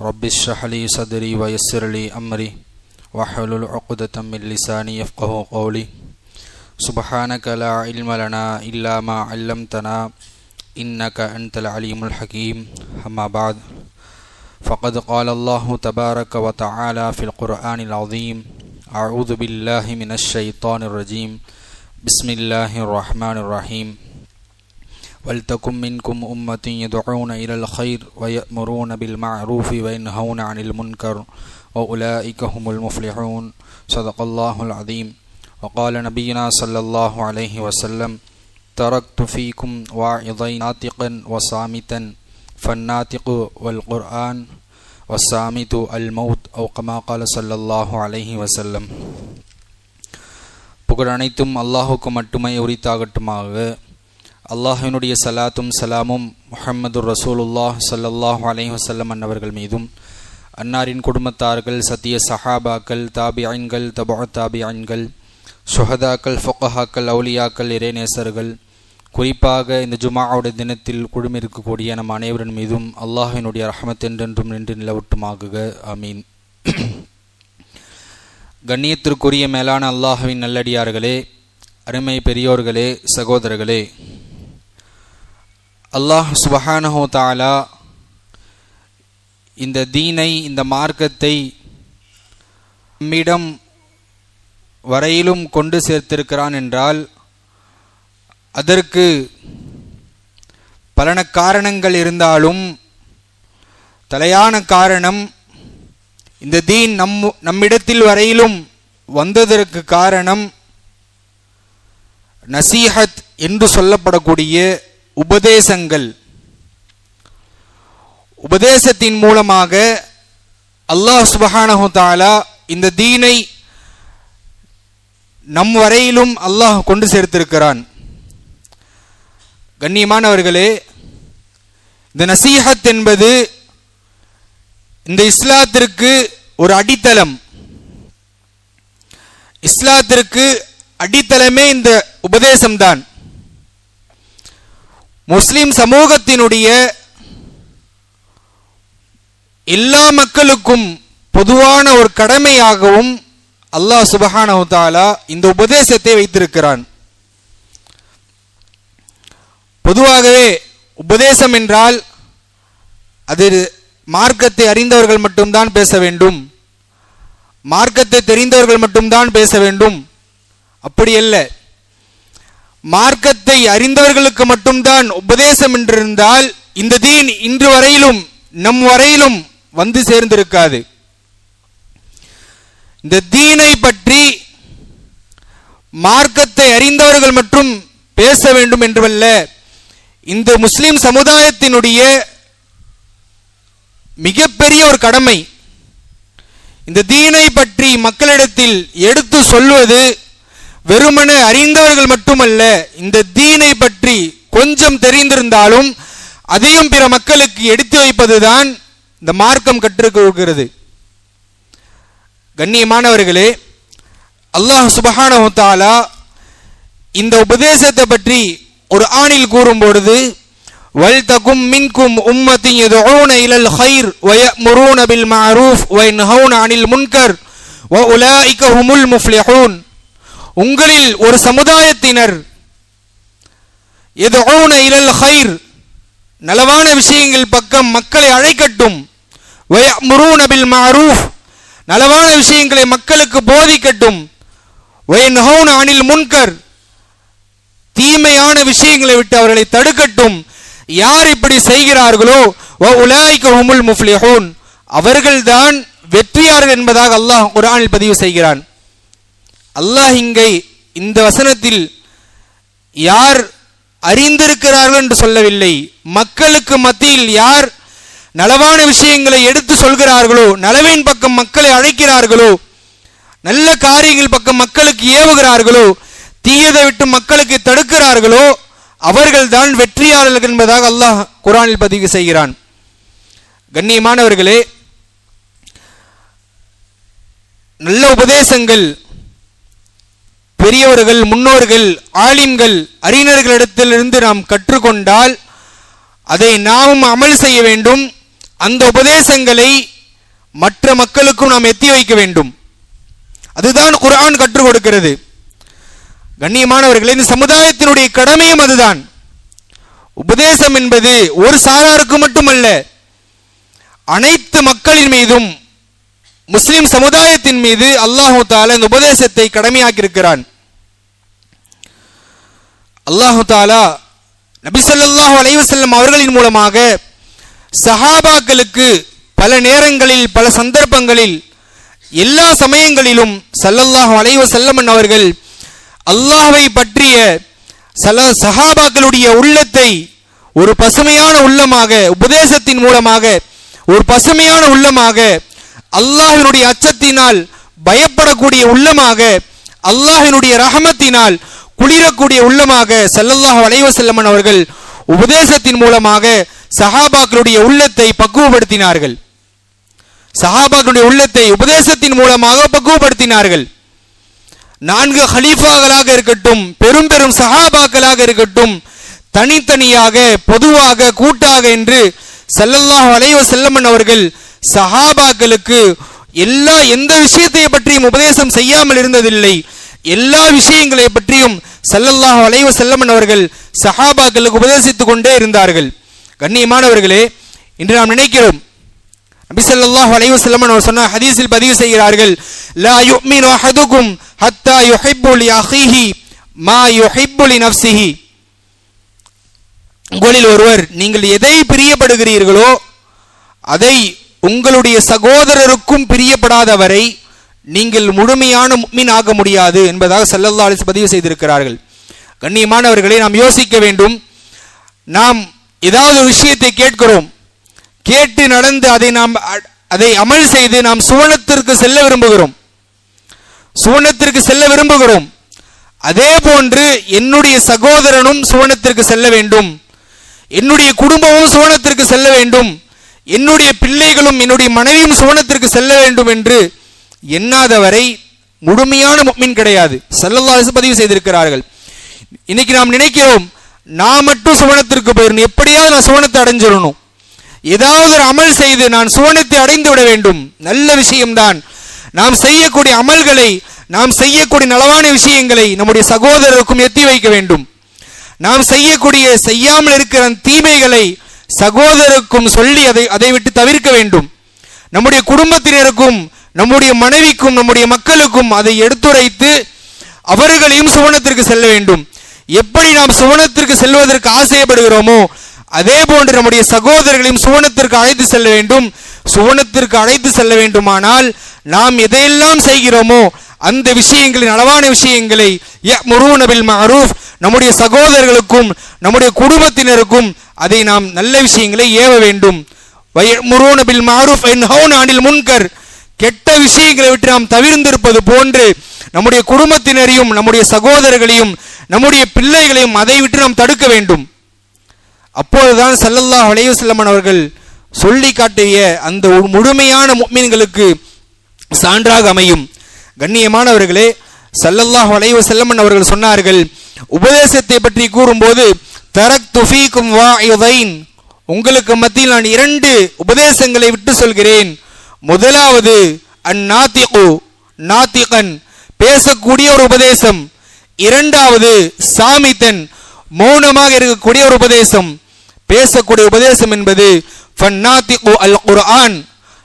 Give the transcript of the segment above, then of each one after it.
رب اشرح لي صدري ويسر لي أمري واحلل عقدة من لساني يفقه قولي. سبحانك لا علم لنا إلا ما علمتنا إنك أنت العليم الحكيم. أما بعد فقد قال الله تبارك وتعالى في القرآن العظيم أعوذ بالله من الشيطان الرجيم. بسم الله الرحمن الرحيم. ولتكن منكم أمة يدعون إلى الخير ويأمرون بالمعروف وينهون عن المنكر وأولئك هم المفلحون صدق الله العظيم وقال نبينا صلى الله عليه وسلم تركت فيكم واعظين ناطقا وصامتا فالناطق والقرآن والصامت الموت أو كما قال صلى الله عليه وسلم புகழ் அனைத்தும் அல்லாஹுக்கு மட்டுமே உரித்தாகட்டுமாக அல்லாஹினுடைய சலாத்தும் சலாமும் முஹம்மது ரசூலுல்லாஹ் சல்லாஹ் அலைஹி வஸல்லம் அன்னவர்கள் மீதும் அன்னாரின் குடும்பத்தார்கள் சத்திய சஹாபாக்கள் தாபியன்கள் தபா தாபியன்கள் சுஹதாக்கள் ஃபொக்கஹாக்கள் அவுலியாக்கள் இறைநேசர்கள் குறிப்பாக இந்த ஜுமாவுடைய தினத்தில் குழுமிருக்கக்கூடிய நம் அனைவரின் மீதும் அல்லாஹினுடைய ரஹமத் என்றென்றும் நின்று நிலவட்டுமாகுக. அமீன் கண்ணியத்திற்குரிய மேலான அல்லாஹுவின் நல்லடியார்களே அருமை பெரியோர்களே சகோதரர்களே அல்லாஹ் சுபஹானஹோ தாலா இந்த தீனை இந்த மார்க்கத்தை நம்மிடம் வரையிலும் கொண்டு சேர்த்திருக்கிறான் என்றால் அதற்கு பலன காரணங்கள் இருந்தாலும் தலையான காரணம் இந்த தீன் நம் நம்மிடத்தில் வரையிலும் வந்ததற்கு காரணம் நசீஹத் என்று சொல்லப்படக்கூடிய உபதேசங்கள். உபதேசத்தின் மூலமாக அல்லாஹ் சுபஹானஹு தாலா இந்த தீனை நம் வரையிலும் அல்லாஹ் கொண்டு சேர்த்திருக்கிறான். கண்ணியமானவர்களே இந்த நசீஹத் என்பது இந்த இஸ்லாத்திற்கு ஒரு அடித்தளம். இஸ்லாத்திற்கு அடித்தளமே இந்த உபதேசம்தான். முஸ்லிம் சமூகத்தினுடைய எல்லா மக்களுக்கும் பொதுவான ஒரு கடமையாகவும் அல்லாஹ் சுபஹானஹு இந்த உபதேசத்தை வைத்திருக்கிறான். பொதுவாகவே உபதேசம் என்றால் அது மார்க்கத்தை அறிந்தவர்கள் மட்டும்தான் பேச வேண்டும். மார்க்கத்தை தெரிந்தவர்கள் மட்டும்தான் பேச வேண்டும். அப்படி அல்ல. மார்க்கத்தை அறிந்தவர்களுக்கு மட்டும்தான் உபதேசம் என்றிருந்தால் இந்த தீன் இன்று வரையிலும் நம் வரையிலும் வந்து சேர்ந்திருக்காது. இந்த தீனை பற்றி மார்க்கத்தை அறிந்தவர்கள் மட்டும் பேச வேண்டும் என்றுவல்ல இந்த முஸ்லிம் சமுதாயத்தினுடைய மிகப்பெரிய ஒரு கடமை. இந்த தீனை பற்றி மக்களிடத்தில் எடுத்து சொல்வது வெறுமன அறிந்தவர்கள் மட்டுமல்ல இந்த தீனை பற்றி கொஞ்சம் தெரிந்திருந்தாலும் அதையும் பிற மக்களுக்கு எடுத்து வைப்பதுதான் இந்த மார்க்கம் கற்றுக் கொடுக்கிறது. கண்ணியமானவர்களே அல்லாஹ் சுபஹானஹு தாலா இந்த உபதேசத்தை பற்றி ஒரு ஆணில் கூறும் பொழுது வல்தகும் மின்கும் உம்மத்தின் யதுஊன இலல் கைர் வயமுரூன மாரூஃப் ஒய் நஹவுன் அனில் முன்கர் வ உலாயிக ஹுமுல் முஃப்லிஹூன். உங்களில் ஒரு சமுதாயத்தினர் யதுஊன இலல் ஹைர் நலவான விஷயங்கள் பக்கம் மக்களை அழைக்கட்டும். வயமுரூன மாரூஃப் நலவான விஷயங்களை மக்களுக்கு போதிக்கட்டும். வயன்ஹவுன அனில் முன்கர் தீமையான விஷயங்களை விட்டு அவர்களை தடுக்கட்டும். யார் இப்படி செய்கிறார்களோ உலாய்க்கு முஃப்லிஹூன் அவர்கள்தான் வெற்றியார்கள் என்பதாக அல்லாஹ் குர்ஆனில் பதிவு செய்கிறான். அல்லாஹ் இங்கே இந்த வசனத்தில் யார் அறிந்திருக்கிறார்கள் என்று சொல்லவில்லை. மக்களுக்கு மத்தியில் யார் நலவான விஷயங்களை எடுத்து சொல்கிறார்களோ நலவின் பக்கம் மக்களை அழைக்கிறார்களோ நல்ல காரியங்கள் பக்கம் மக்களுக்கு ஏவுகிறார்களோ தீயதை விட்டு மக்களுக்கு தடுக்கிறார்களோ அவர்கள்தான் வெற்றியாளர்கள் என்பதாக அல்லாஹ் குரானில் பதிவு செய்கிறான். கண்ணியமானவர்களே நல்ல உபதேசங்கள் பெரியவர்கள் முன்னோர்கள் ஆலிம்கள் அறிஞர்களிடத்திலிருந்து நாம் கற்றுக்கொண்டால் அதை நாமும் அமல் செய்ய வேண்டும். அந்த உபதேசங்களை மற்ற மக்களுக்கும் நாம் எத்தி வைக்க வேண்டும். அதுதான் குரான் கற்றுக் கொடுக்கிறது. கண்ணியமானவர்களே இந்த சமுதாயத்தினுடைய கடமையும் அதுதான். உபதேசம் என்பது ஒரு சாராருக்கு மட்டுமல்ல அனைத்து மக்களின் மீதும் முஸ்லிம் சமுதாயத்தின் மீது அல்லாஹு தால இந்த உபதேசத்தை கடமையாக்கியிருக்கிறான். அல்லாஹு தாலா நபிசல்லாஹு அலைவசல்லம் அவர்களின் மூலமாக சஹாபாக்களுக்கு பல நேரங்களில் பல சந்தர்ப்பங்களில் எல்லா சமயங்களிலும் சல்லல்லாஹு அலைஹி அவர்கள் அல்லாஹை பற்றிய சல சஹாபாக்களுடைய உள்ளத்தை ஒரு பசுமையான உள்ளமாக உபதேசத்தின் மூலமாக ஒரு பசுமையான உள்ளமாக அல்லாஹினுடைய அச்சத்தினால் பயப்படக்கூடிய உள்ளமாக அல்லாஹினுடைய ரஹமத்தினால் குளிரக்கூடிய உள்ளமாக செல்லல்லாஹ் வளைவ செல்லமன் அவர்கள் உபதேசத்தின் மூலமாக சஹாபாக்களுடைய உள்ளத்தை பக்குவப்படுத்தினார்கள். சஹாபாக்களுடைய உள்ளத்தை உபதேசத்தின் மூலமாக பக்குவப்படுத்தினார்கள். நான்கு ஹலீஃபாக்களாக இருக்கட்டும் பெரும் பெரும் சஹாபாக்களாக இருக்கட்டும் தனித்தனியாக பொதுவாக கூட்டாக என்று செல்லல்லாஹ் வளைவ செல்லமன் அவர்கள் சஹாபாக்களுக்கு எல்லா எந்த விஷயத்தை பற்றியும் உபதேசம் செய்யாமல் இருந்ததில்லை. எல்லா விஷயங்களை பற்றியும் ஸல்லல்லாஹு வளைவு செல்லமன் அவர்கள் சஹாபாக்களுக்கு உபதேசித்துக் கொண்டே இருந்தார்கள். கண்ணியமானவர்களே இன்று நாம் நினைக்கிறோம் நபி ஸல்லல்லாஹு செல்லமன் அவர் சொன்ன ஹதீஸில் பதிவு செய்கிறார்கள் லா யுமினு அஹதுக்கும் ஹத்தா யுஹிப்பு லி மா யுஹிப்பு நஃப்சிஹி உங்களில் ஒருவர் நீங்கள் எதை பிரியப்படுகிறீர்களோ அதை உங்களுடைய சகோதரருக்கும் பிரியப்படாதவரை நீங்கள் முழுமையான மீன் ஆக முடியாது என்பதாக செல்லல்லா அலிஸ் பதிவு செய்திருக்கிறார்கள். கண்ணியமானவர்களை நாம் யோசிக்க வேண்டும். நாம் ஏதாவது ஒரு விஷயத்தை கேட்கிறோம். கேட்டு நடந்து அதை நாம் அ- அதை அமல் செய்து நாம் சுவனத்திற்கு செல்ல விரும்புகிறோம். சுவனத்திற்கு செல்ல விரும்புகிறோம். அதே போன்று என்னுடைய சகோதரனும் சுவனத்திற்கு செல்ல வேண்டும். என்னுடைய குடும்பமும் சுவனத்திற்கு செல்ல வேண்டும். என்னுடைய பிள்ளைகளும் என்னுடைய மனைவியும் சுவனத்திற்கு செல்ல வேண்டும் என்று எண்ணாதவரை முழுமையான முக்மின் கிடையாது. ஸல்லல்லாஹு பதிவு செய்திருக்கிறார்கள். இன்னைக்கு நாம் நினைக்கிறோம் நான் மட்டும் சுவனத்திற்கு போயிடணும் எப்படியாவது நான் சுவனத்தை அடைஞ்சிடணும். ஏதாவது ஒரு அமல் செய்து நான் சுவனத்தை அடைந்து விட வேண்டும். நல்ல விஷயம்தான். நாம் செய்யக்கூடிய அமல்களை நாம் செய்யக்கூடிய நலவான விஷயங்களை நம்முடைய சகோதரருக்கும் எத்தி வைக்க வேண்டும். நாம் செய்யக்கூடிய செய்யாமல் இருக்கிற தீமைகளை சகோதரருக்கும் சொல்லி அதை அதை விட்டு தவிர்க்க வேண்டும். நம்முடைய குடும்பத்தினருக்கும் நம்முடைய மனைவிக்கும் நம்முடைய மக்களுக்கும் அதை எடுத்துரைத்து அவர்களையும் சுவனத்திற்கு செல்ல வேண்டும். எப்படி நாம் சுவனத்திற்கு செல்வதற்கு ஆசைப்படுகிறோமோ அதே போன்று நம்முடைய சகோதரர்களையும் சுவனத்திற்கு அழைத்து செல்ல வேண்டும். சுவனத்திற்கு அழைத்து செல்ல வேண்டுமானால் நாம் எதையெல்லாம் செய்கிறோமோ அந்த விஷயங்களின் அளவான விஷயங்களை முருவனபில் பில் நம்முடைய சகோதரர்களுக்கும் நம்முடைய குடும்பத்தினருக்கும் அதை நாம் நல்ல விஷயங்களை ஏவ வேண்டும். முருவனபில் பில் என் ஹவுன் ஆண்டில் முன்கர். கெட்ட விஷயங்களை விட்டு நாம் தவிர்ந்திருப்பது போன்று நம்முடைய குடும்பத்தினரையும் நம்முடைய சகோதரர்களையும் நம்முடைய பிள்ளைகளையும் அதை விட்டு நாம் தடுக்க வேண்டும். அப்போதுதான் ஸல்லல்லாஹு அலைஹி அவர்கள் சொல்லி காட்டிய அந்த முழுமையான முஃமின்களுக்கு சான்றாக அமையும். கண்ணியமானவர்களே சல்லல்லாஹ் வளைவு செல்லமன் அவர்கள் சொன்னார்கள் உபதேசத்தை பற்றி கூறும்போது தரக் துஃபீக்கும் வா உங்களுக்கு மத்தியில் நான் இரண்டு உபதேசங்களை விட்டு சொல்கிறேன். முதலாவது அந்நாத்திகு நாத்திகன் பேசக்கூடிய ஒரு உபதேசம். இரண்டாவது சாமித்தன் மௌனமாக இருக்கக்கூடிய ஒரு உபதேசம். பேசக்கூடிய உபதேசம் என்பது ஃபன்னாத்திகு அல் குர்ஆன்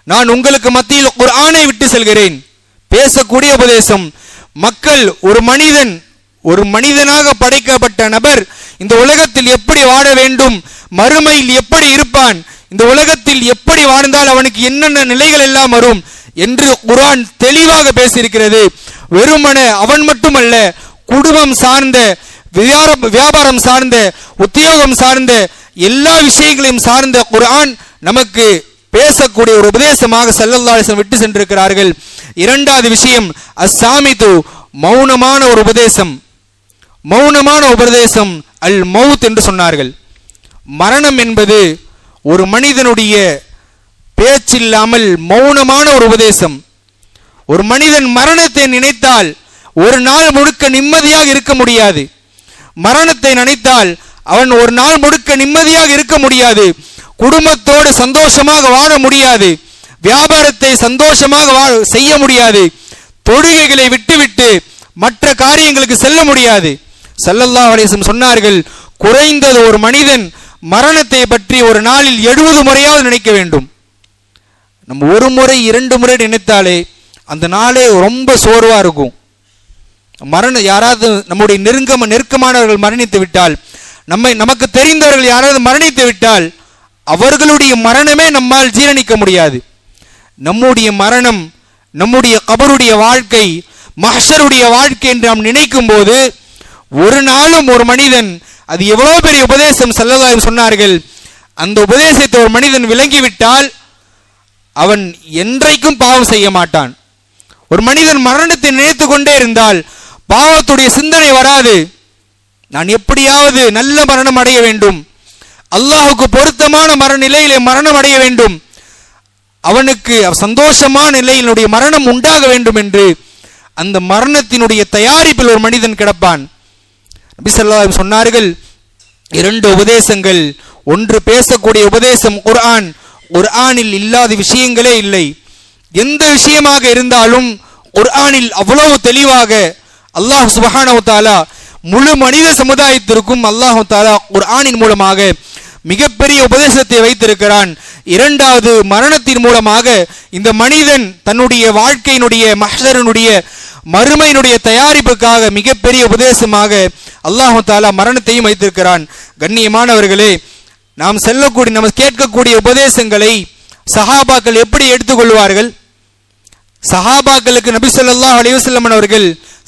நான் உங்களுக்கு மத்தியில் குர்ஆனை விட்டு செல்கிறேன். பேசக்கூடிய உபதேசம். மக்கள் ஒரு மனிதன் ஒரு மனிதனாக படைக்கப்பட்ட நபர் இந்த உலகத்தில் எப்படி வாழ வேண்டும் மறுமையில் எப்படி இருப்பான் இந்த உலகத்தில் எப்படி வாழ்ந்தால் அவனுக்கு என்னென்ன நிலைகள் எல்லாம் வரும் என்று குரான் தெளிவாக பேசியிருக்கிறது. வெறுமனே அவன் மட்டுமல்ல குடும்பம் சார்ந்த வியாபாரம் வியாபாரம் சார்ந்த உத்தியோகம் சார்ந்த எல்லா விஷயங்களையும் சார்ந்த குரான் நமக்கு பேசக்கூடிய ஒரு உபதேசமாக செல்லல்லாசன் விட்டு சென்றிருக்கிறார்கள். இரண்டாவது விஷயம் அஸ்ஸாமிது மௌனமான ஒரு உபதேசம். மௌனமான உபதேசம் அல் மவுத் என்று சொன்னார்கள். மரணம் என்பது ஒரு மனிதனுடைய பேச்சில்லாமல் மௌனமான ஒரு உபதேசம். ஒரு மனிதன் மரணத்தை நினைத்தால் ஒரு நாள் முழுக்க நிம்மதியாக இருக்க முடியாது. மரணத்தை நினைத்தால் அவன் ஒரு நாள் முழுக்க நிம்மதியாக இருக்க முடியாது. குடும்பத்தோடு சந்தோஷமாக வாழ முடியாது. வியாபாரத்தை சந்தோஷமாக வாழ செய்ய முடியாது. தொழுகைகளை விட்டுவிட்டு மற்ற காரியங்களுக்கு செல்ல முடியாது. செல்லல்லா அலைஹி சொன்னார்கள் குறைந்தது ஒரு மனிதன் மரணத்தை பற்றி ஒரு நாளில் எழுபது முறையாவது நினைக்க வேண்டும். நம்ம ஒரு முறை இரண்டு முறை நினைத்தாலே அந்த நாளே ரொம்ப சோர்வாக இருக்கும். மரண யாராவது நம்முடைய நெருங்கம நெருக்கமானவர்கள் மரணித்து விட்டால் நம்மை நமக்கு தெரிந்தவர்கள் யாராவது மரணித்து விட்டால் அவர்களுடைய மரணமே நம்மால் ஜீரணிக்க முடியாது. நம்முடைய மரணம் நம்முடைய கபருடைய வாழ்க்கை மஹ்ஷருடைய வாழ்க்கை என்று நாம் நினைக்கும் போது ஒரு நாளும் ஒரு மனிதன் அது எவ்வளோ பெரிய உபதேசம் செல்லதாய் சொன்னார்கள் அந்த உபதேசத்தை ஒரு மனிதன் விளங்கிவிட்டால் அவன் என்றைக்கும் பாவம் செய்ய மாட்டான். ஒரு மனிதன் மரணத்தை நினைத்து கொண்டே இருந்தால் பாவத்துடைய சிந்தனை வராது. நான் எப்படியாவது நல்ல மரணம் அடைய வேண்டும். அல்லாஹுக்கு பொருத்தமான மரண நிலையிலே மரணம் அடைய வேண்டும். அவனுக்கு சந்தோஷமான நிலையினுடைய மரணம் உண்டாக வேண்டும் என்று அந்த மரணத்தினுடைய தயாரிப்பில் ஒரு மனிதன் கிடப்பான். நபி சொன்னார்கள் இரண்டு உபதேசங்கள். ஒன்று பேசக்கூடிய உபதேசம் குர்ஆன். குர்ஆனில் இல்லாத விஷயங்களே இல்லை. எந்த விஷயமாக இருந்தாலும் குர்ஆனில் அவ்வளவு தெளிவாக அல்லாஹ் சுபஹானஹு தாலா முழு மனித சமுதாயத்திற்கும் அல்லாஹு தாலா குர்ஆனின் மூலமாக மிகப்பெரிய உபதேசத்தை வைத்திருக்கிறான். இரண்டாவது மரணத்தின் மூலமாக இந்த மனிதன் தன்னுடைய வாழ்க்கையினுடைய மஹரனுடைய மறுமையினுடைய தயாரிப்புக்காக மிகப்பெரிய உபதேசமாக அல்லாஹு தாலா மரணத்தையும் வைத்திருக்கிறான். கண்ணியமானவர்களே நாம் செல்லக்கூடிய நம்ம கேட்கக்கூடிய உபதேசங்களை சஹாபாக்கள் எப்படி எடுத்துக்கொள்வார்கள்? சஹாபாக்களுக்கு நபி ஸல்லல்லாஹு அலைஹி அவர்கள்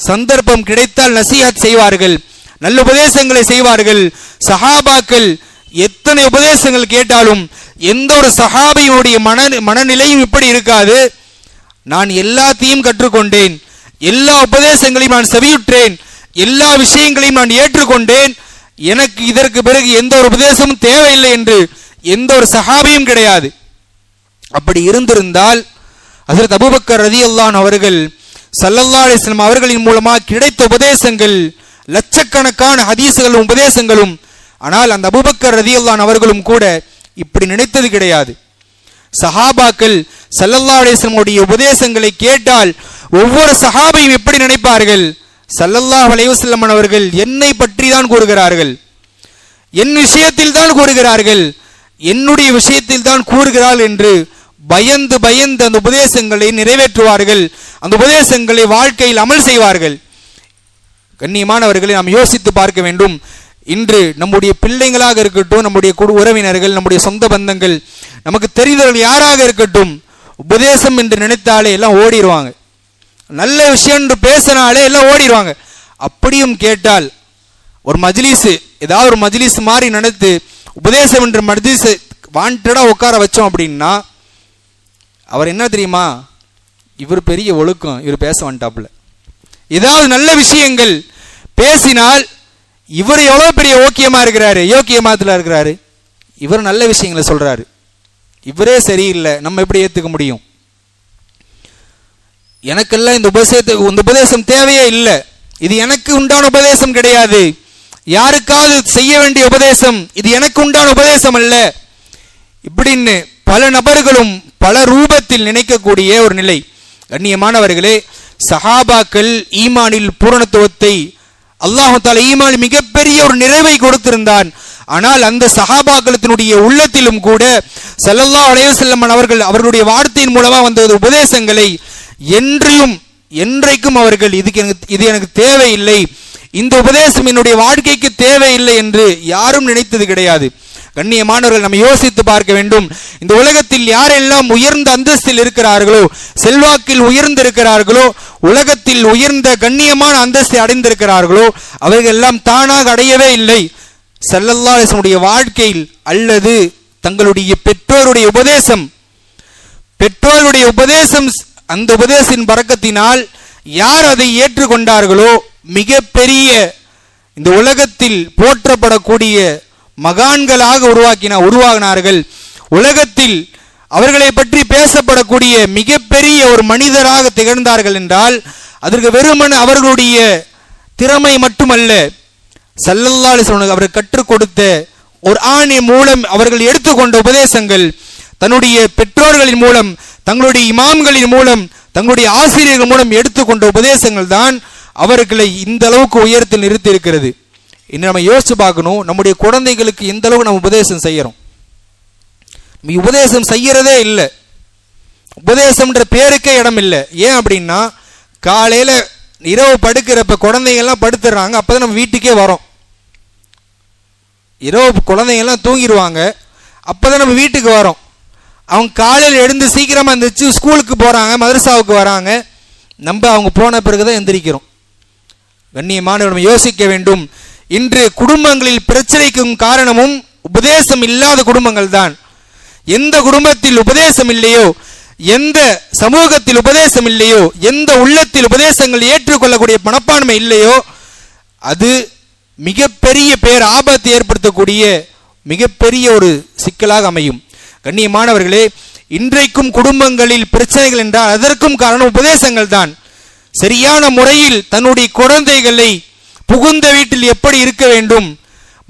சந்தர்ப்பம் கிடைத்தால் நசீஹத் செய்வார்கள் நல்ல உபதேசங்களை செய்வார்கள். சஹாபாக்கள் எத்தனை உபதேசங்கள் கேட்டாலும் எந்த ஒரு சஹாபியுடைய மன மனநிலையும் இப்படி இருக்காது. நான் எல்லாத்தையும் கற்றுக்கொண்டேன். எல்லா உபதேசங்களையும் நான் செவியுற்றேன். எல்லா விஷயங்களையும் நான் ஏற்றுக்கொண்டேன். எனக்கு இதற்கு பிறகு எந்த ஒரு உபதேசமும் தேவையில்லை என்று எந்த ஒரு சஹாபியும் கிடையாது. அப்படி இருந்திருந்தால் அதில் தபுபக்கர் ரதி அல்லான் அவர்கள் சல்லல்லா அலிஸ்லாம் அவர்களின் மூலமாக கிடைத்த உபதேசங்கள் லட்சக்கணக்கான ஹதீசுகளும் உபதேசங்களும் ஆனால் அந்த அபூபக்கர் ரதியல்லான் அவர்களும் கூட இப்படி நினைத்தது கிடையாது. சஹாபாக்கள் சல்லல்லா உபதேசங்களை கேட்டால் ஒவ்வொரு சஹாபையும் எப்படி நினைப்பார்கள்? சல்லல்லாஹ் அலைவசல்லம் அவர்கள் என்னை பற்றி தான் கூறுகிறார்கள். என் விஷயத்தில் தான் கூறுகிறார்கள். என்னுடைய விஷயத்தில் தான் கூறுகிறாள் என்று பயந்து பயந்து அந்த உபதேசங்களை நிறைவேற்றுவார்கள். அந்த உபதேசங்களை வாழ்க்கையில் அமல் செய்வார்கள். கண்ணியமானவர்களை நாம் யோசித்து பார்க்க வேண்டும். இன்று நம்முடைய பிள்ளைங்களாக இருக்கட்டும் நம்முடைய குடு உறவினர்கள் நம்முடைய சொந்த பந்தங்கள் நமக்கு தெரிந்தவர்கள் யாராக இருக்கட்டும் உபதேசம் என்று நினைத்தாலே எல்லாம் ஓடிடுவாங்க நல்ல விஷயம் என்று பேசினாலே எல்லாம் ஓடிடுவாங்க அப்படியும் கேட்டால் ஒரு மஜ்லிஸு ஏதாவது ஒரு மஜ்லிஸ் மாதிரி நினைத்து உபதேசம் என்ற மஜ்லிஸ் வாண்டடாக உட்கார வச்சோம் அப்படின்னா அவர் என்ன தெரியுமா? இவர் பெரிய ஒழுக்கம் இவர் பேச வந்துட்டாப்புல ஏதாவது நல்ல விஷயங்கள் பேசினால் இவர் எவ்வளோ பெரிய ஓக்கியமாக இருக்கிறாரு யோக்கியமாத்துல இருக்கிறாரு. இவர் நல்ல விஷயங்களை சொல்கிறாரு இவரே சரியில்லை நம்ம எப்படி ஏற்றுக்க முடியும்? எனக்கெல்லாம் இந்த உபதேசத்தை இந்த உபதேசம் தேவையே இல்லை. இது எனக்கு உண்டான உபதேசம் கிடையாது. யாருக்காவது செய்ய வேண்டிய உபதேசம் இது எனக்கு உண்டான உபதேசம் அல்ல. இப்படின்னு பல நபர்களும் பல ரூபத்தில் நினைக்கக்கூடிய ஒரு நிலை. கண்ணியமானவர்களே சஹாபாக்கள் ஈமானில் பூரணத்துவத்தை அல்லாஹு ஈமான் மிகப்பெரிய ஒரு நிறைவை கொடுத்திருந்தான். ஆனால் அந்த சஹாபாக்களத்தினுடைய உள்ளத்திலும் கூட செல்லல்லா அலையசல்லம்மன் அவர்கள் அவர்களுடைய வார்த்தையின் மூலமா வந்த உபதேசங்களை என்றையும் என்றைக்கும் அவர்கள் இதுக்கு எனக்கு இது எனக்கு தேவையில்லை. இந்த உபதேசம் என்னுடைய வாழ்க்கைக்கு தேவையில்லை என்று யாரும் நினைத்தது கிடையாது. கண்ணியமானவர்கள் நம்ம யோசித்து பார்க்க வேண்டும். இந்த உலகத்தில் யாரெல்லாம் உயர்ந்த அந்தஸ்தில் இருக்கிறார்களோ செல்வாக்கில் உயர்ந்திருக்கிறார்களோ உலகத்தில் உயர்ந்த கண்ணியமான அந்தஸ்தை அடைந்திருக்கிறார்களோ அவர்கள் எல்லாம் தானாக அடையவே இல்லை. செல்லல்லாசனுடைய வாழ்க்கையில் அல்லது தங்களுடைய பெற்றோருடைய உபதேசம் பெற்றோருடைய உபதேசம் அந்த உபதேசின் பறக்கத்தினால் யார் அதை ஏற்றுக்கொண்டார்களோ மிகப்பெரிய இந்த உலகத்தில் போற்றப்படக்கூடிய மகான்களாக உருவாக்கின உருவாகினார்கள். உலகத்தில் அவர்களை பற்றி பேசப்படக்கூடிய மிகப்பெரிய ஒரு மனிதராக திகழ்ந்தார்கள் என்றால் அதற்கு வெறுமன அவர்களுடைய திறமை மட்டுமல்ல சல்லல்லாலி அலைஹி அவர் கற்றுக் கொடுத்த ஒரு ஆணி மூலம் அவர்கள் எடுத்துக்கொண்ட உபதேசங்கள் தன்னுடைய பெற்றோர்களின் மூலம் தங்களுடைய இமாம்களின் மூலம் தங்களுடைய ஆசிரியர்கள் மூலம் எடுத்துக்கொண்ட உபதேசங்கள் தான் அவர்களை இந்த அளவுக்கு உயரத்தில் நிறுத்தி இருக்கிறது. இன்னும் நம்ம யோசிச்சு பார்க்கணும் நம்முடைய குழந்தைகளுக்கு எந்த அளவுக்கு நம்ம உபதேசம் செய்யறோம். நம்ம உபதேசம் செய்யறதே இல்லை. உபதேசம்ன்ற பேருக்கே இடம் இல்லை. ஏன் அப்படின்னா காலையில இரவு படுக்கிறப்ப குழந்தைங்கள்லாம் படுத்துடுறாங்க அப்பதான் நம்ம வீட்டுக்கே வரோம். இரவு குழந்தைங்கள்லாம் தூங்கிடுவாங்க அப்பதான் நம்ம வீட்டுக்கு வரோம். அவங்க காலையில் எழுந்து சீக்கிரமாக எழுந்திரிச்சு ஸ்கூலுக்கு போகிறாங்க மதரசாவுக்கு வராங்க. நம்ம அவங்க போன பிறகு தான் எந்திரிக்கிறோம். கண்ணியமான நம்ம யோசிக்க வேண்டும். இன்று குடும்பங்களில் பிரச்சனைக்கும் காரணமும் உபதேசம் இல்லாத குடும்பங்கள் தான் எந்த குடும்பத்தில் உபதேசம் இல்லையோ எந்த சமூகத்தில் உபதேசம் இல்லையோ எந்த உள்ளத்தில் உபதேசங்கள் ஏற்றுக்கொள்ளக்கூடிய மனப்பான்மை இல்லையோ அது மிகப்பெரிய பேர் ஆபத்து ஏற்படுத்தக்கூடிய மிகப்பெரிய ஒரு சிக்கலாக அமையும். கண்ணியமானவர்களே இன்றைக்கும் குடும்பங்களில் பிரச்சனைகள் என்றால் அதற்கும் காரணம் உபதேசங்கள் தான் சரியான முறையில் தன்னுடைய குழந்தைகளை புகுந்த வீட்டில் எப்படி இருக்க வேண்டும்?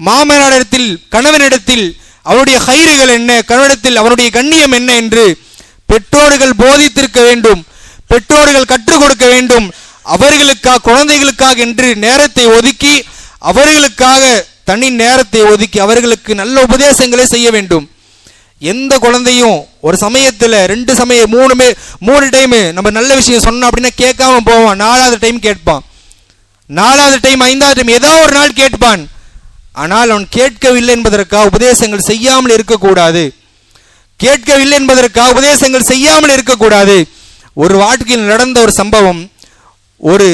மாமனாரிடத்தில் கணவனிடத்தில் அவருடைய கயிறுகள் என்ன? கணவனிடத்தில் அவருடைய கண்ணியம் என்ன என்று பெற்றோர்கள் போதித்திருக்க வேண்டும். பெற்றோர்கள் கற்றுக் கொடுக்க வேண்டும். அவர்களுக்காக குழந்தைகளுக்காக என்று நேரத்தை ஒதுக்கி அவர்களுக்காக தனி நேரத்தை ஒதுக்கி அவர்களுக்கு நல்ல உபதேசங்களை செய்ய வேண்டும். எந்த குழந்தையும் ஒரு சமயத்தில் ரெண்டு சமயம் மூணுமே மூணு டைம் நம்ம நல்ல விஷயம் சொன்னோம் அப்படின்னா கேட்காம போவான். நாலாவது டைம் கேட்பான். நாலாவது டைம் ஐந்தாவது டைம் ஏதோ ஒரு நாள் கேட்பான். ஆனால் அவன் கேட்கவில்லை என்பதற்காக உபதேசங்கள் செய்யாமல் இருக்கக்கூடாது. கேட்கவில்லை என்பதற்காக உபதேசங்கள் செய்யாமல் இருக்கக்கூடாது. ஒரு வாழ்க்கையில் நடந்த ஒரு சம்பவம் ஒரு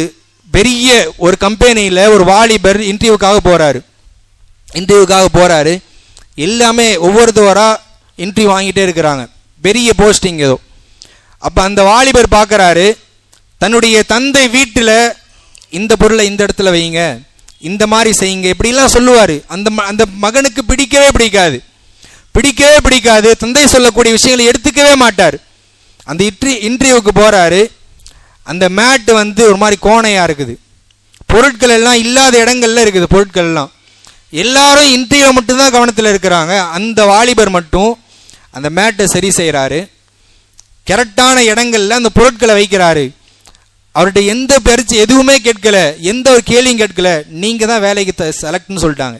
பெரிய ஒரு கம்பெனியில் ஒரு வாலிபர் இன்டர்வியூக்காக போகிறாரு இன்டர்வியூக்காக போகிறாரு எல்லாமே ஒவ்வொருத்தவராக இன்டர்வியூ வாங்கிட்டே இருக்கிறாங்க. பெரிய போஸ்டிங் ஏதோ. அப்போ அந்த வாலிபர் பார்க்குறாரு தன்னுடைய தந்தை வீட்டில் இந்த பொருளை இந்த இடத்துல வைங்க இந்த மாதிரி செய்யுங்க இப்படிலாம் சொல்லுவார். அந்த ம- அந்த மகனுக்கு பிடிக்கவே பிடிக்காது. பிடிக்கவே பிடிக்காது. தந்தை சொல்லக்கூடிய விஷயங்களை எடுத்துக்கவே மாட்டார். அந்த இன்ட்ரி இன்டர்வியூக்கு போகிறாரு அந்த மேட்டு வந்து ஒரு மாதிரி கோணையாக இருக்குது. பொருட்கள் எல்லாம் இல்லாத இடங்கள்ல இருக்குது பொருட்கள் எல்லாம். எல்லாரும் இன்டர்வியூ மட்டும்தான் கவனத்தில் இருக்கிறாங்க. அந்த வாலிபர் மட்டும் அந்த மேட்டை சரி செய்கிறாரு கரெக்டான இடங்கள்ல அந்த பொருட்களை வைக்கிறாரு. அவர்கிட்ட எந்த பரிச்சு எதுவுமே கேட்கல எந்த ஒரு கேள்வியும் கேட்கல நீங்க தான் வேலைக்கு செலக்ட்னு சொல்லிட்டாங்க.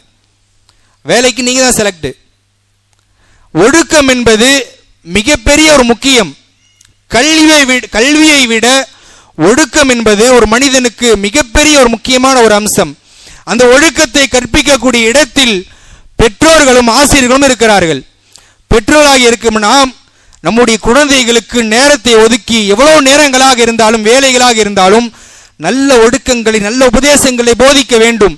வேலைக்கு நீங்க தான் செலக்ட் ஒழுக்கம் என்பது மிகப்பெரிய ஒரு முக்கியம். கல்வியை விட கல்வியை விட ஒழுக்கம் என்பது ஒரு மனிதனுக்கு மிகப்பெரிய ஒரு முக்கியமான ஒரு அம்சம். அந்த ஒழுக்கத்தை கற்பிக்கக்கூடிய இடத்தில் பெற்றோர்களும் ஆசிரியர்களும் இருக்கிறார்கள். பெற்றோராக இருக்கும் நாம் நம்முடைய குழந்தைகளுக்கு நேரத்தை ஒதுக்கி எவ்வளவு நேரங்களாக இருந்தாலும் வேலைகளாக இருந்தாலும் நல்ல ஒடுக்கங்களை நல்ல உபதேசங்களை போதிக்க வேண்டும்.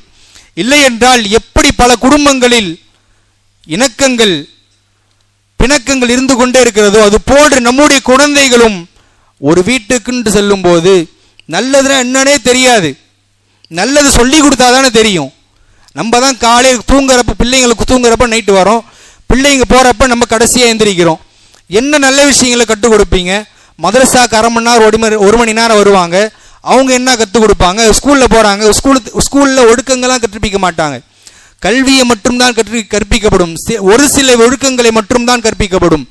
இல்லை என்றால் எப்படி பல குடும்பங்களில் இணக்கங்கள் பிணக்கங்கள் இருந்து கொண்டே இருக்கிறதோ அது போன்று நம்முடைய குழந்தைகளும் ஒரு வீட்டுக்குன்னு செல்லும்போது நல்லதுன்னா என்னன்னே தெரியாது. நல்லது சொல்லி கொடுத்தா தானே தெரியும். நம்ம தான் காலையில் தூங்குறப்ப பிள்ளைங்களுக்கு தூங்குறப்ப நைட்டு வரோம். பிள்ளைங்க போகிறப்ப நம்ம கடைசியாக எந்திரிக்கிறோம். என்ன நல்ல விஷயங்களை கற்றுக் கொடுப்பீங்க? மதரசாக்கு அரை மணி நேரம் ஒரு மணி ஒரு மணி நேரம் வருவாங்க. அவங்க என்ன கற்றுக் கொடுப்பாங்க? ஸ்கூலில் போகிறாங்க ஸ்கூலு ஸ்கூலில் ஒழுக்கங்கள்லாம் கற்பிக்க மாட்டாங்க. கல்வியை மட்டும்தான் கற்று கற்பிக்கப்படும். ஒரு சில ஒழுக்கங்களை மட்டும்தான் கற்பிக்கப்படும்.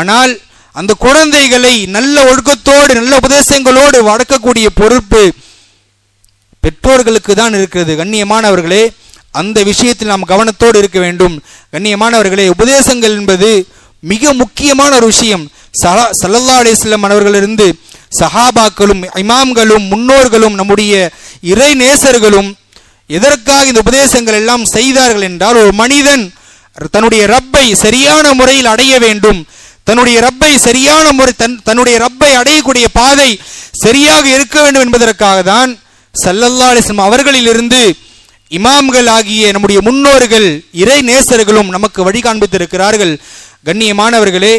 ஆனால் அந்த குழந்தைகளை நல்ல ஒழுக்கத்தோடு நல்ல உபதேசங்களோடு வளர்க்கக்கூடிய பொறுப்பு பெற்றோர்களுக்கு தான் இருக்கிறது. கண்ணியமானவர்களே அந்த விஷயத்தில் நாம் கவனத்தோடு இருக்க வேண்டும். கண்ணியமானவர்களே உபதேசங்கள் என்பது மிக முக்கியமான ஒரு விஷயம். சலா சல்லல்லா அலிஸ்லம் அவர்களிருந்து சஹாபாக்களும் இமாம்களும் முன்னோர்களும் நம்முடைய இறை நேசர்களும் எதற்காக இந்த உபதேசங்கள் எல்லாம் செய்தார்கள் என்றால் ஒரு மனிதன் தன்னுடைய ரப்பை சரியான முறையில் அடைய வேண்டும். தன்னுடைய ரப்பை சரியான முறை தன் தன்னுடைய ரப்பை அடையக்கூடிய பாதை சரியாக இருக்க வேண்டும் என்பதற்காக தான் சல்லல்லா அலிஸ்லம் அவர்களிலிருந்து இமாம்கள் ஆகிய நம்முடைய முன்னோர்கள் இறை நேசர்களும் நமக்கு வழி காண்பித்திருக்கிறார்கள். கண்ணியமானவர்களே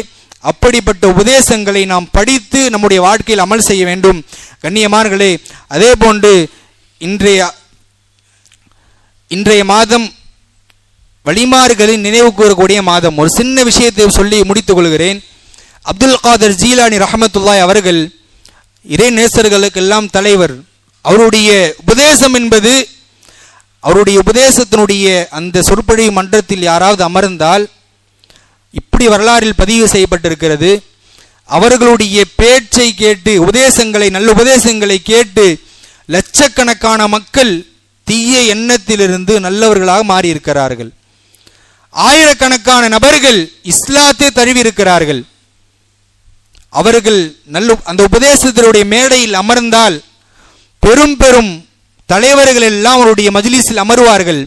அப்படிப்பட்ட உபதேசங்களை நாம் படித்து நம்முடைய வாழ்க்கையில் அமல் செய்ய வேண்டும். கண்ணியமானவர்களே அதே போன்று இன்றைய இன்றைய மாதம் வழிமாறுகளின் நினைவு கூறக்கூடிய மாதம். ஒரு சின்ன விஷயத்தை சொல்லி முடித்துக் கொள்கிறேன். அப்துல் காதர் ஜீலானி ரஹமத்துல்லாய் அவர்கள் இறை நேசர்களுக்கெல்லாம் தலைவர். அவருடைய உபதேசம் என்பது அவருடைய உபதேசத்தினுடைய அந்த சொற்பொழிவு மன்றத்தில் யாராவது அமர்ந்தால் இப்படி வரலாறில் பதிவு செய்யப்பட்டிருக்கிறது. அவர்களுடைய பேச்சை கேட்டு உபதேசங்களை நல்ல உபதேசங்களை கேட்டு லட்சக்கணக்கான மக்கள் தீய எண்ணத்திலிருந்து நல்லவர்களாக மாறியிருக்கிறார்கள். ஆயிரக்கணக்கான நபர்கள் இஸ்லாத்தை தழுவி இருக்கிறார்கள் அவர்கள் நல்ல அந்த உபதேசத்தினுடைய மேடையில் அமர்ந்தால் பெரும் பெரும் தலைவர்கள் எல்லாம் அவருடைய மஜிலிஸில் அமருவார்கள்.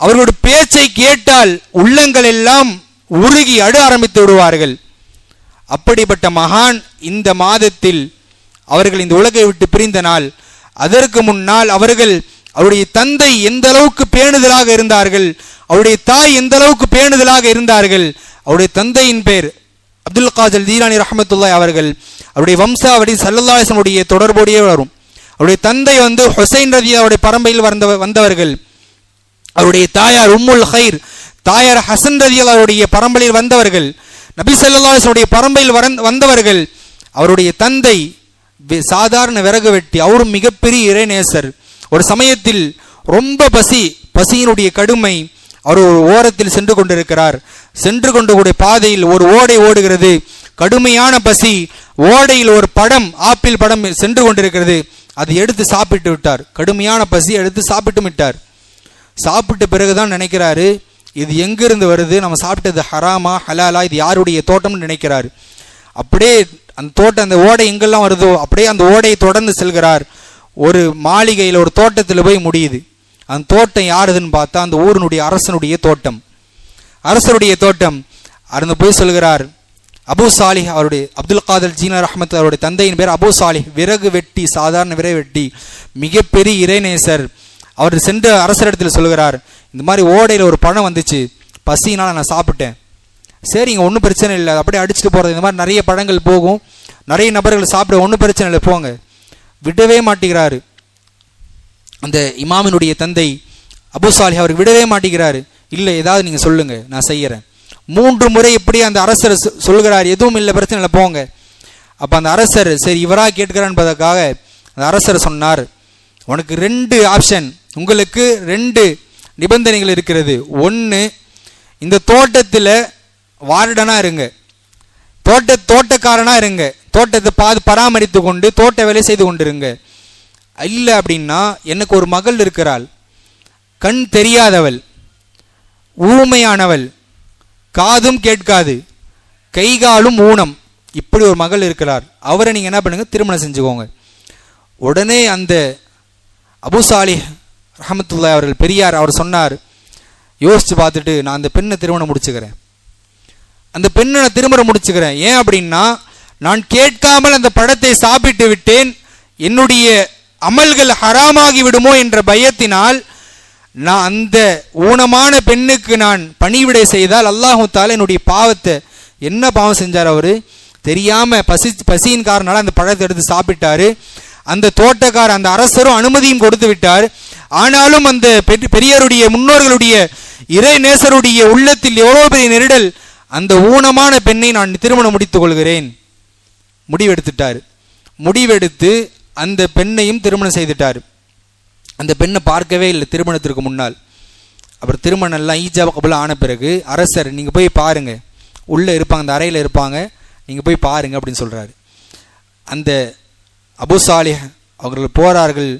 அவர்களுடைய பேச்சை கேட்டால் உள்ளங்கள் எல்லாம் உருகி அழு ஆரம்பித்து விடுவார்கள். அப்படிப்பட்ட மகான் இந்த மாதத்தில் அவர்கள் இந்த உலகை விட்டு பிரிந்த நாள் அதற்கு முன்னால் அவர்கள் அவருடைய தந்தை எந்த அளவுக்கு பேணுதலாக இருந்தார்கள் அவருடைய தாய் எந்த அளவுக்கு பேணுதலாக இருந்தார்கள் அவருடைய தந்தையின் பேர் அப்துல் காஜல் தீரானி ரஹமத்துல்லாய் அவர்கள் அவருடைய வம்சாவடி சல்லல்லாசனுடைய தொடர்புடைய வரும். அவருடைய தந்தை வந்து ஹொசைன் ரதி அவருடைய பரம்பையில் வந்த வந்தவர்கள். அவருடைய தாயார் உம்முல் ஹைர் தாயார் ஹசன் ரதி அவருடைய பரம்பரையில் வந்தவர்கள் நபி சல்லாஹனுடைய பரம்பையில் வந்தவர்கள் அவருடைய தந்தை சாதாரண விறகு வெட்டி அவரும் மிகப்பெரிய இறைநேசர். ஒரு சமயத்தில் ரொம்ப பசி பசியினுடைய கடுமை அவர் ஒரு ஓரத்தில் சென்று கொண்டிருக்கிறார். சென்று கொண்டு பாதையில் ஒரு ஓடை ஓடுகிறது. கடுமையான பசி ஓடையில் ஒரு படம் ஆப்பிள் படம் சென்று கொண்டிருக்கிறது. அதை எடுத்து சாப்பிட்டு விட்டார். கடுமையான பசி எடுத்து சாப்பிட்டு விட்டார். சாப்பிட்ட பிறகுதான் நினைக்கிறாரு இது எங்கிருந்து வருது? நம்ம சாப்பிட்டது ஹராமா ஹலாலா? இது யாருடைய தோட்டம்னு நினைக்கிறார்? அப்படியே அந்த தோட்டம் அந்த ஓடை எங்கெல்லாம் வருதோ அப்படியே அந்த ஓடையை தொடர்ந்து செல்கிறார். ஒரு மாளிகையில் ஒரு தோட்டத்தில் போய் முடியுது. அந்த தோட்டம் யாருதுன்னு பார்த்தா அந்த ஊரினுடைய அரசனுடைய தோட்டம். அரசருடைய தோட்டம். அருந்து போய் சொல்கிறார் அபு சாலிஹ் அவருடைய அப்துல் காதர் ஜீனா அஹமத் அவருடைய தந்தையின் பேர் அபு சாலிஹ். விறகு வெட்டி சாதாரண விறகு வெட்டி. மிகப்பெரிய இறைநேசர். அவர் சென்ற அரசரிடத்தில் சொல்கிறார் இந்த மாதிரி ஓடையில் ஒரு பழம் வந்துச்சு. பசினால் நான் சாப்பிட்டேன். சரி இங்கே ஒன்றும் பிரச்சனை இல்லை. அப்படியே அடிச்சுட்டு போகிறது இந்த மாதிரி நிறைய பழங்கள் போகும். நிறைய நபர்கள் சாப்பிட ஒன்றும் பிரச்சனை இல்லை. போங்க. விடவே மாட்டேங்கிறாரு. அந்த இமாமினுடைய தந்தை அபு சாலி அவர் விடவே மாட்டேங்கிறாரு. இல்லை ஏதாவது நீங்கள் சொல்லுங்கள் நான் செய்கிறேன் மூன்று முறை இப்படி அந்த அரசர் சொல்கிறார் எதுவும் இல்லை பிரச்சனை இல்லை. போங்க. அப்போ அந்த அரசர் சரி இவராக கேட்கிறான்பதற்காக அந்த அரசர் சொன்னார் உனக்கு ரெண்டு ஆப்ஷன் உங்களுக்கு ரெண்டு நிபந்தனைகள் இருக்கிறது. ஒன்று இந்த தோட்டத்தில் வார்டனாக இருங்க. தோட்ட தோட்டக்காரனாக இருங்க. தோட்டத்தை பாது பராமரித்து கொண்டு தோட்ட வேலை செய்து கொண்டிருங்க. இல்லை அப்படின்னா எனக்கு ஒரு மகள் இருக்கிறாள். கண் தெரியாதவள். ஊமையானவள். காதும் கேட்காது. கைகாலும் ஊனம். இப்படி ஒரு மகள் இருக்கிறார். அவரை நீங்கள் என்ன பண்ணுங்கள் திருமணம் செஞ்சுக்கோங்க. உடனே அந்த அபுசாலி ரஹமத்துல்லா அவர்கள் பெரியார் அவர் சொன்னார் யோசித்து பார்த்துட்டு நான் அந்த பெண்ணை திருமணம் முடிச்சுக்கிறேன். அந்த பெண்ணை நான் திருமணம் முடிச்சுக்கிறேன். ஏன் அப்படின்னா நான் கேட்காமல் அந்த படத்தை சாப்பிட்டு விட்டேன். என்னுடைய அமல்கள் ஹராமாகி விடுமோ என்ற பயத்தினால் நான் அந்த ஊனமான பெண்ணுக்கு நான் பணிவிடை செய்தால் அல்லாஹு என்னுடைய பாவத்தை என்ன பாவம் செஞ்சார் அவர்? தெரியாமல் பசி பசியின் காரணனால அந்த பழத்தை எடுத்து சாப்பிட்டாரு. அந்த தோட்டக்கார அந்த அரசரும் அனுமதியும் கொடுத்து விட்டார். ஆனாலும் அந்த பெரியருடைய முன்னோர்களுடைய இறை நேசருடைய உள்ளத்தில் எவ்வளோ பெரிய நெருடல் அந்த ஊனமான பெண்ணை நான் திருமணம் முடித்துக் கொள்கிறேன். முடிவெடுத்துட்டார். முடிவெடுத்து அந்த பெண்ணையும் திருமணம் செய்துட்டார். அந்த பெண்ணை பார்க்கவே இல்லை திருமணத்திற்கு முன்னால். அப்புறம் திருமணம் எல்லாம் ஈஜா கபுல ஆன பிறகு அரசர் நீங்கள் போய் பாருங்க. உள்ளே இருப்பாங்க அந்த அறையில் இருப்பாங்க. நீங்கள் போய் பாருங்க அப்படின்னு சொல்கிறாரு அந்த அபுசாலி அவர்கள் போறார்கள்.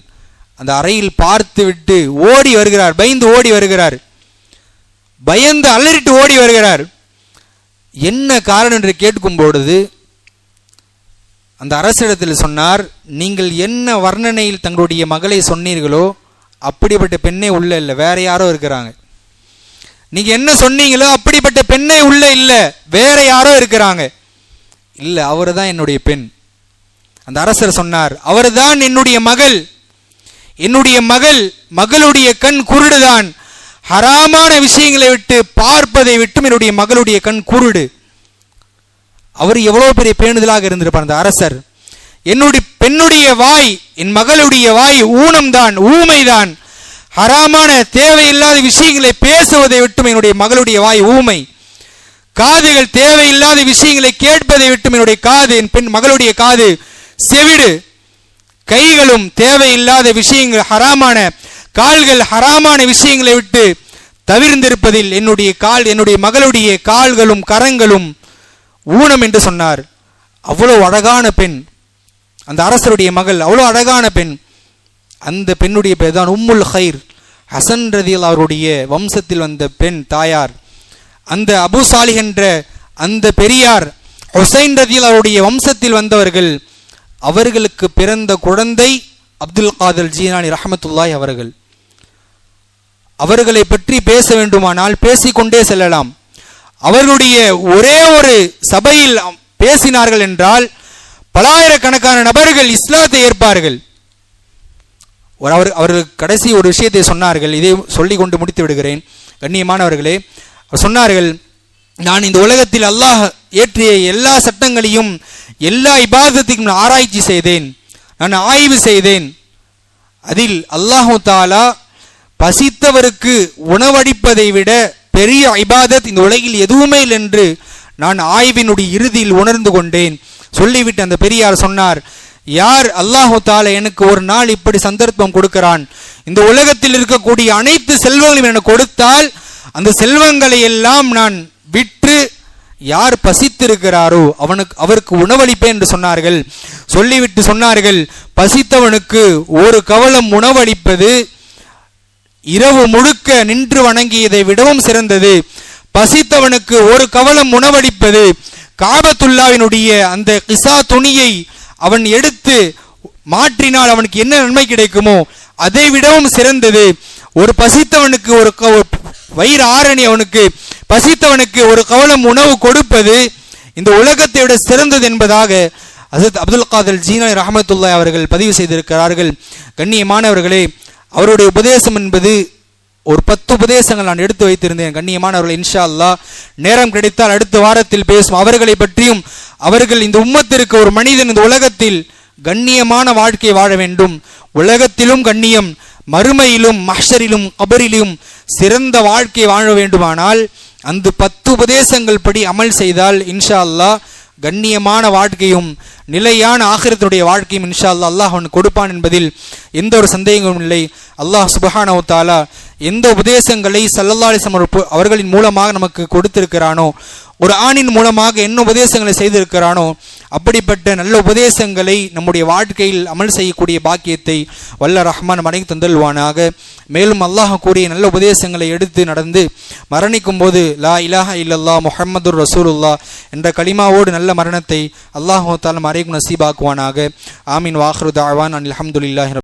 அந்த அறையில் பார்த்து விட்டு ஓடி வருகிறார் பயந்து ஓடி வருகிறார். பயந்து அலறிட்டு ஓடி வருகிறார். என்ன காரணம் என்று கேட்கும் பொழுது அந்த அரசிடத்தில் சொன்னார் நீங்கள் என்ன வர்ணனையில் தங்களுடைய மகளை சொன்னீர்களோ அப்படிப்பட்ட பெண்ணே உள்ள இல்லை வேற யாரோ இருக்கிறாங்க. நீங்க என்ன சொன்னீங்களோ அப்படிப்பட்ட பெண்ணே உள்ள இல்லை வேற யாரோ இருக்கிறாங்க. இல்லை அவர் தான் என்னுடைய பெண். அந்த அரசர் சொன்னார் அவர் தான் என்னுடைய மகள். என்னுடைய மகள் மகளுடைய கண் குருடுதான். ஹராமான விஷயங்களை விட்டு பார்ப்பதை விட்டும் என்னுடைய மகளுடைய கண் குருடு. அவர் எவ்வளோ பெரிய பேணுதலாக இருந்திருப்பார் அந்த அரசர். என்னுடைய பெண்ணுடைய வாய் என் மகளுடைய வாய் ஊனம்தான் ஊமைதான். ஹராமான தேவையில்லாத விஷயங்களை பேசுவதை விட்டும் என்னுடைய மகளுடைய வாய் ஊமை. காதுகள் தேவையில்லாத விஷயங்களை கேட்பதை விட்டும் என்னுடைய காது என் பெண் மகளுடைய காது செவிடு. கைகளும் தேவையில்லாத விஷயங்கள் ஹராமான கால்கள் ஹராமான விஷயங்களை விட்டு தவிர்ந்திருப்பதில் என்னுடைய கால் என்னுடைய மகளுடைய கால்களும் கரங்களும் ஊனம் என்று சொன்னார். அவ்வளோ அழகான பெண். அந்த அரசருடைய மகள் அவ்வளோ அழகான பெண். அந்த பெண்ணுடைய பேர் தான் உம்முல் ஹைர் ஹசன் ரதியல் அவருடைய வம்சத்தில் வந்த பெண் தாயார். அந்த அபு சாலிஹ் என்ற அந்த பெரியார் ஹுசைன் ரதியல் அவருடைய வம்சத்தில் வந்தவர்கள் அவர்களுக்கு பிறந்த குழந்தை அப்துல் காதல் ஜீனானி ரஹமத்துல்லாய் அவர்கள். அவர்களை பற்றி பேச வேண்டுமானால் பேசிக்கொண்டே செல்லலாம். அவர்களுடைய ஒரே ஒரு சபையில் பேசினார்கள் என்றால் பலாயிரக்கணக்கான நபர்கள் இஸ்லாத்தை ஏற்பார்கள். ஒரு அவர் அவர்கள் கடைசி ஒரு விஷயத்தை சொன்னார்கள். இதை சொல்லி கொண்டு முடித்து விடுகிறேன் கண்ணியமானவர்களே அவர் சொன்னார்கள் நான் இந்த உலகத்தில் அல்லாஹ் ஏற்றிய எல்லா சட்டங்களையும் எல்லா இபாதத்தையும் நான் ஆராய்ச்சி செய்தேன். நான் ஆய்வு செய்தேன். அதில் அல்லாஹு தாலா பசித்தவருக்கு உணவளிப்பதை விட பெரிய இபாதத் இந்த உலகில் எதுவுமே இல்லை என்று நான் ஆய்வினுடைய இறுதியில் உணர்ந்து கொண்டேன். சொல்லிவிட்டு அந்த பெரியார் சொன்னார் யார் அல்லாஹு தாலா எனக்கு ஒரு நாள் இப்படி சந்தர்ப்பம் கொடுக்கிறான்? இந்த உலகத்தில் இருக்கக்கூடிய அனைத்து செல்வங்களையும் எனக்கு கொடுத்தால் அந்த செல்வங்களை எல்லாம் நான் விற்று யார் பசித்திருக்கிறாரோ அவனுக்கு அவருக்கு உணவளிப்பேன் என்று சொன்னார்கள். சொல்லிவிட்டு சொன்னார்கள் பசித்தவனுக்கு ஒரு கவலம் உணவளிப்பது இரவு முழுக்க நின்று வணங்கியதை விடவும் சிறந்தது. பசித்தவனுக்கு ஒரு கவலம் உணவளிப்பது காபத்துல்லாவினுடைய அந்த கிசா துணியை அவன் எடுத்து மாற்றினால் அவனுக்கு என்ன நன்மை கிடைக்குமோ அதை விடவும் சிறந்தது. ஒரு பசித்தவனுக்கு ஒரு வயிறு ஆரணி அவனுக்கு பசித்தவனுக்கு ஒரு கவலம் உணவு கொடுப்பது இந்த உலகத்தை விட சிறந்தது என்பதாக அசத் அப்துல் காதல் ஜீனா ரஹமத்துல்லா அவர்கள் பதிவு செய்திருக்கிறார்கள். கண்ணியமானவர்களே அவருடைய உபதேசம் என்பது ஒரு பத்து உபதேசங்கள் நான் எடுத்து வைத்திருந்தேன். கண்ணியமானவர்கள் இன்ஷா அல்லா நேரம் கிடைத்தால் அடுத்த வாரத்தில் பேசும். அவர்களை பற்றியும் அவர்கள் இந்த உம்மத்திற்கு ஒரு மனிதன் இந்த உலகத்தில் கண்ணியமான வாழ்க்கை வாழ வேண்டும். உலகத்திலும் கண்ணியம் மறுமையிலும் மஹரிலும் கபரிலும் சிறந்த வாழ்க்கை வாழ வேண்டுமானால் அந்த பத்து உபதேசங்கள் படி அமல் செய்தால் இன்ஷா அல்லா கண்ணியமான வாழ்க்கையும் நிலையான ஆகிரத்துடைய வாழ்க்கையும் இன்ஷா அல்லா அல்லாஹ் அவன் கொடுப்பான் என்பதில் எந்த ஒரு சந்தேகமும் இல்லை. அல்லாஹ் சுபஹானவு தாலா எந்த உபதேசங்களை சல்லல்லாலிசம் அவர்களின் மூலமாக நமக்கு கொடுத்திருக்கிறானோ ஒரு ஆணின் மூலமாக என்ன உபதேசங்களை செய்திருக்கிறானோ அப்படிப்பட்ட நல்ல உபதேசங்களை நம்முடைய வாழ்க்கையில் அமல் செய்யக்கூடிய பாக்கியத்தை வல்ல ரஹ்மான் மனைவி தந்தல்வானாக. மேலும் அல்லாஹ் கூறிய நல்ல உபதேசங்களை எடுத்து நடந்து மரணிக்கும் போது லா இலாஹ இல்லல்லா முஹம்மது ரசூலுல்லா என்ற களிமாவோடு நல்ல மரணத்தை அல்லாஹு தாலம் மறைக்கும் நசீபாக்குவானாக. ஆமீன் வாஹ்ரு தாவான் அலமதுல்லாஹி